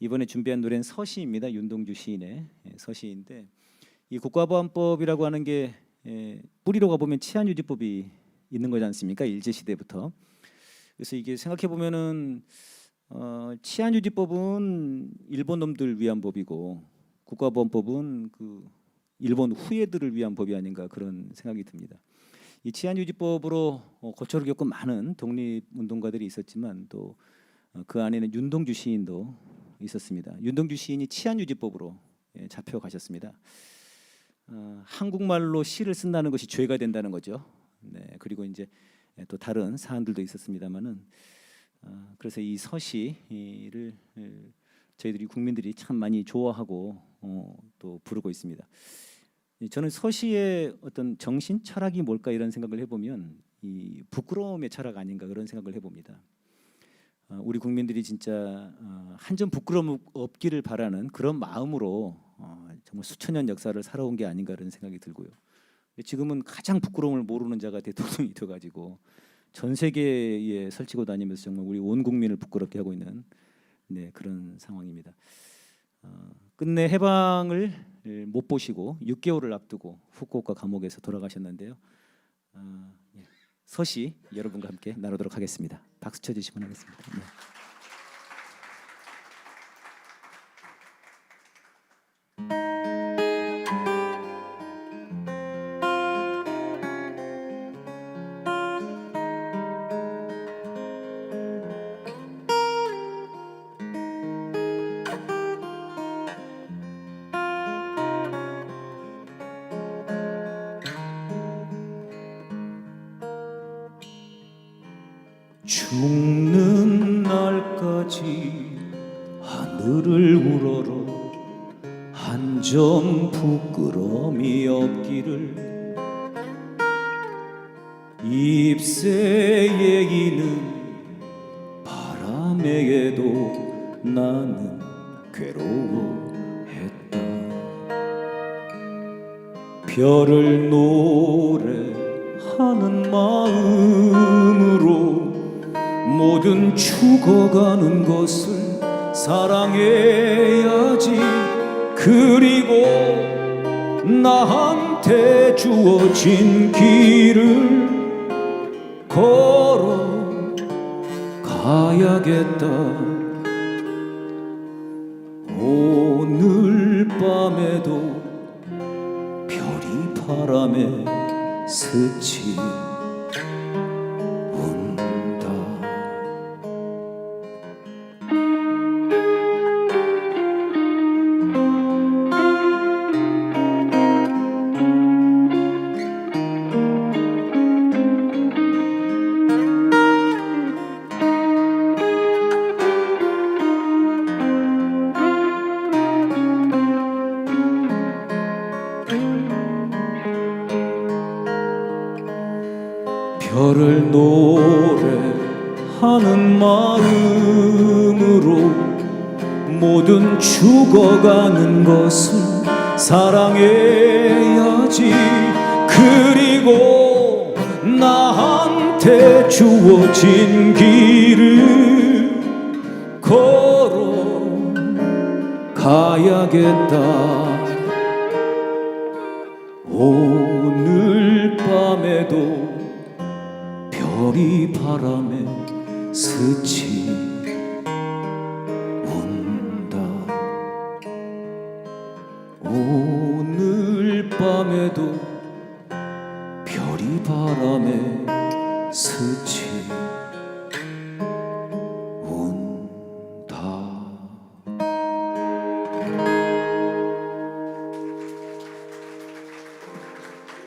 이번에 준비한 노래는 서시입니다. 윤동주 시인의 예, 서시인데 이 국가보안법이라고 하는 게 예, 뿌리로 가보면 치안유지법이 있는 거지 않습니까? 일제 시대부터. 그래서 이게 생각해 보면은 어, 치안유지법은 일본 놈들 위한 법이고 국가보안법은 그 일본 후예들을 위한 법이 아닌가 그런 생각이 듭니다. 이 치안유지법으로 어, 고초를 겪은 많은 독립운동가들이 있었지만 또 그 안에는 윤동주 시인도 있었습니다. 윤동주 시인이 치안유지법으로 예, 잡혀 가셨습니다. 어, 한국말로 시를 쓴다는 것이 죄가 된다는 거죠. 네, 그리고 이제 또 다른 사안들도 있었습니다만은 어, 그래서 이 서시를 에, 저희들이 국민들이 참 많이 좋아하고 어, 또 부르고 있습니다. 이 저는 서시의 어떤 정신 철학이 뭘까 이런 생각을 해보면 이 부끄러움의 철학 아닌가 그런 생각을 해봅니다. 어, 우리 국민들이 진짜 어, 한점 부끄러움 없기를 바라는 그런 마음으로 어, 정말 수천 년 역사를 살아온 게 아닌가 그런 생각이 들고요. 지금은 가장 부끄러움을 모르는 자가 대통령이 돼가지고 전 세계에 설치고 다니면서 정말 우리 온 국민을 부끄럽게 하고 있는 네, 그런 상황입니다. 어, 끝내 해방을 못 보시고 6개월을 앞두고 후쿠오카 감옥에서 돌아가셨는데요. 어, 예, 서시 여러분과 함께 나누도록 하겠습니다. 박수 쳐주시면 하겠습니다. 네. 죽는 날까지 하늘을 우러러 한 점 부끄럼이 없기를. 잎새에 이는 바람에게도 나는 괴로워했다. 별을 노래하는 마음으로 모든 죽어가는 것을 사랑해야지. 그리고 나한테 주어진 길을 걸어 가야겠다. 오늘 밤에도 별이 바람에 스치 별을 노래하는 마음으로 모든 죽어가는 것을 사랑해야지. 그리고 나한테 주어진 길을 걸어 가야겠다 스치 운다. 오늘 밤에도 별이 바람에 스치